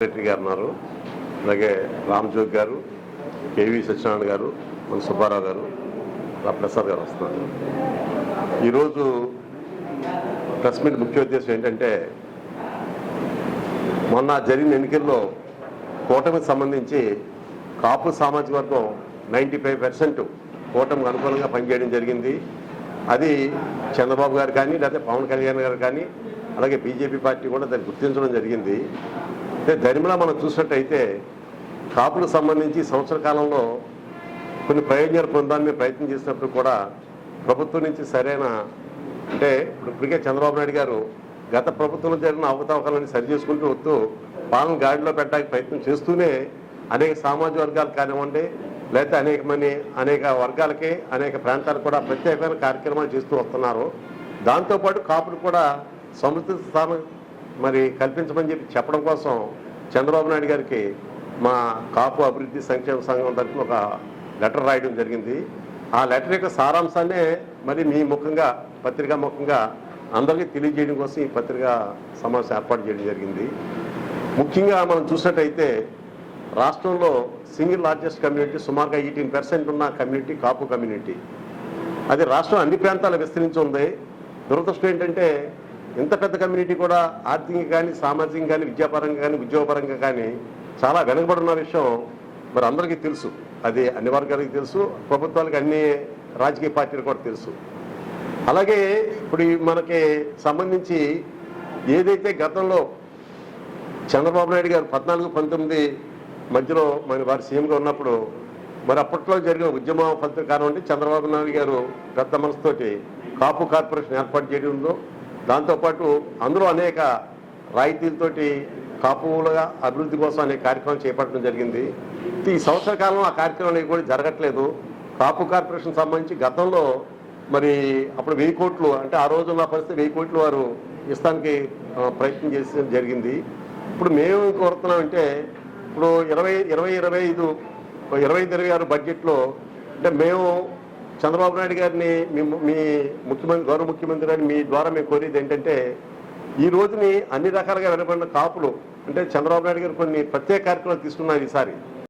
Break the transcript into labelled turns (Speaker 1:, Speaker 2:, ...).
Speaker 1: Secretary గారు ఉన్నారు. అలాగే రామజోగ్ గారు కేవీ సత్యనారాయణ గారు మన సుబ్బారావు గారు ప్రసాద్ గారు వస్తున్నారు. ఈరోజు ప్రెస్ మీట్ ముఖ్య ఉద్దేశం ఏంటంటే మొన్న జరిగిన ఎన్నికల్లో కూటమికి సంబంధించి కాపు సామాజిక వర్గం నైంటీ ఫైవ్ పర్సెంట్ కూటమికి అనుకూలంగా పనిచేయడం జరిగింది. అది చంద్రబాబు గారు కానీ లేకపోతే పవన్ కళ్యాణ్ గారు కానీ అలాగే బీజేపీ పార్టీ కూడా దాన్ని గుర్తించడం జరిగింది. అంటే దరిమిలా మనం చూసినట్టయితే కాపులకు సంబంధించి సంవత్సర కాలంలో కొన్ని ప్రయోజనాలు పొందాలని ప్రయత్నం చేసినప్పుడు కూడా ప్రభుత్వం నుంచి సరైన అంటే ఇప్పుడు ఇప్పటికే చంద్రబాబు నాయుడు గారు గత ప్రభుత్వంలో జరిగిన అవకతవకలని సరి చేసుకుంటూ వస్తూ పాలన గాడిలో పెట్టడానికి ప్రయత్నం చేస్తూనే అనేక సామాజిక వర్గాలు కానివ్వండి లేకపోతే అనేక మంది అనేక వర్గాలకి అనేక ప్రాంతాలకు కూడా ప్రత్యేకమైన కార్యక్రమాలు చేస్తూ వస్తున్నారు. దాంతోపాటు కాపులు కూడా సమృద్ధి స్థానం మరి కల్పించమని చెప్పి చెప్పడం కోసం చంద్రబాబు నాయుడు గారికి మా కాపు అభివృద్ధి సంక్షేమ సంఘం తరఫున ఒక లెటర్ రాయడం జరిగింది. ఆ లెటర్ యొక్క సారాంశాన్నే మరి మీ ముఖంగా పత్రికా ముఖంగా అందరికీ తెలియజేయడం కోసం ఈ పత్రికా సమావేశం ఏర్పాటు చేయడం జరిగింది. ముఖ్యంగా మనం చూసినట్టయితే రాష్ట్రంలో సింగిల్ లార్జెస్ట్ కమ్యూనిటీ సుమారుగా ఎయిటీన్ పర్సెంట్ ఉన్న కమ్యూనిటీ కాపు కమ్యూనిటీ. అది రాష్ట్రం అన్ని ప్రాంతాలు విస్తరించి ఉంది. దురదృష్టం ఏంటంటే ఇంత పెద్ద కమ్యూనిటీ కూడా ఆర్థికంగా కానీ సామాజికంగా కానీ విద్యాపరంగా కానీ ఉద్యోగపరంగా కానీ చాలా వెనుకబడి ఉన్న విషయం మరి అందరికీ తెలుసు. అది అన్ని వర్గాలకి తెలుసు ప్రభుత్వాలకి అన్ని రాజకీయ పార్టీలు కూడా తెలుసు. అలాగే ఇప్పుడు మనకి సంబంధించి ఏదైతే గతంలో చంద్రబాబు నాయుడు గారు పద్నాలుగు పంతొమ్మిది మధ్యలో మరి వారు సీఎంగా ఉన్నప్పుడు మరి అప్పట్లో జరిగిన ఉద్యమ ఫలితం కానివ్వండి చంద్రబాబు నాయుడు గారు పెద్ద మనసుతోటి కాపు కార్పొరేషన్ ఏర్పాటు చేయడంలో దాంతోపాటు అందులో అనేక రాయితీలతోటి కాపులుగా అభివృద్ధి కోసం అనే కార్యక్రమం చేపట్టడం జరిగింది. ఈ సంవత్సర కాలంలో ఆ కార్యక్రమాలు కూడా జరగట్లేదు. కాపు కార్పొరేషన్ సంబంధించి గతంలో మరి అప్పుడు వెయ్యి కోట్లు అంటే ఆ రోజు పరిస్థితి వెయ్యి కోట్లు వారు ఇస్తానికి ప్రయత్నం చేసి జరిగింది. ఇప్పుడు మేము కోరుతున్నామంటే ఇప్పుడు ఇరవై ఇరవై ఇరవై ఐదు ఇరవై ఐదు ఇరవై ఆరు బడ్జెట్లో అంటే మేము చంద్రబాబు నాయుడు గారిని మీ మీ ముఖ్యమంత్రి గౌరవ ముఖ్యమంత్రి గారిని మీ ద్వారా మేము కోరేది ఏంటంటే ఈ రోజుని అన్ని రకాలుగా వెనబడిన కాపులు అంటే చంద్రబాబు నాయుడు గారు కొన్ని ప్రత్యేక కార్యక్రమాలు తీసుకున్నారు ఈసారి.